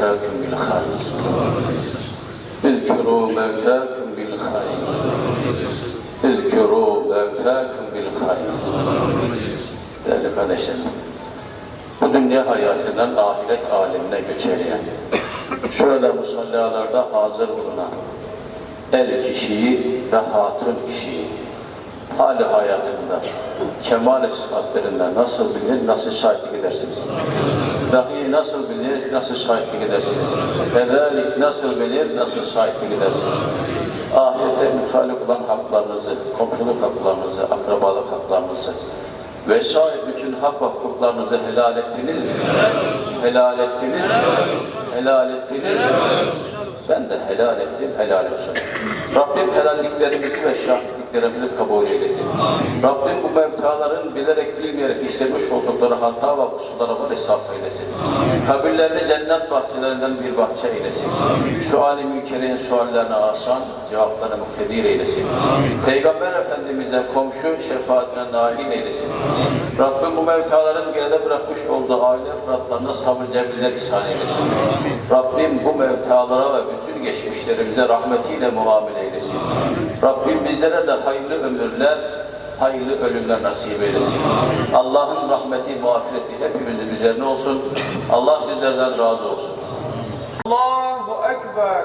mevtakum bil hayr. Ezkuru mevtakum bil hayr. Ezkuru mevtakum bil hayr. Değerli kardeşlerim, bu dünya hayatından ahiret alemine göçeriyen, şöyle musallalarda hazır bulunan, el kişiyi ve hatun kişiyi, hali hayatında, kemal sıfatlarında nasıl bilir, nasıl şahitlik edersiniz? Dahi nasıl bilir, nasıl şahitlik edersiniz? Vezalik nasıl bilir, nasıl şahitlik edersiniz? Ahirete mutalip olan haklarınızı, komşuluk haklarınızı, akrabalık haklarınızı, vesaire bütün hak ve hukuklarınızı helal ettiniz mi? Helal ettiniz mi? Helal ettiniz mi? Ben de helal ettim, helal olsun. Rabbim helalliklerimizi ve şahitliklerimizi kabul eylesin. Rabbim bu mevtaların bilerek bilmeyerek işlemiş oldukları hata ve kusurlara var hesap eylesin. Kabirlerini cennet bahçelerinden bir bahçe eylesin. Şu alim mülkerin suallerine asan, cevaplarına muktedir eylesin. Peygamber Efendimiz'e komşu şefaatine nail eylesin. Rabbim bu mevtaların geride bırakmış olduğu aile fıratlarına sabır cebirler ihsan eylesin. Rabbim bu mevtalara ve bütün geçmişlerimize rahmetiyle muamele eylesin. Rabbim bizlere de hayırlı ömürler, hayırlı ölümler nasip eylesin. Allah'ın rahmeti, mağfireti hepimizin üzerine olsun. Allah sizlerden razı olsun. Allahu Ekber.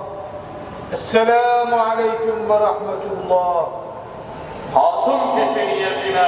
السلام عليكم ورحمة الله. Hatun Keşeriye Bina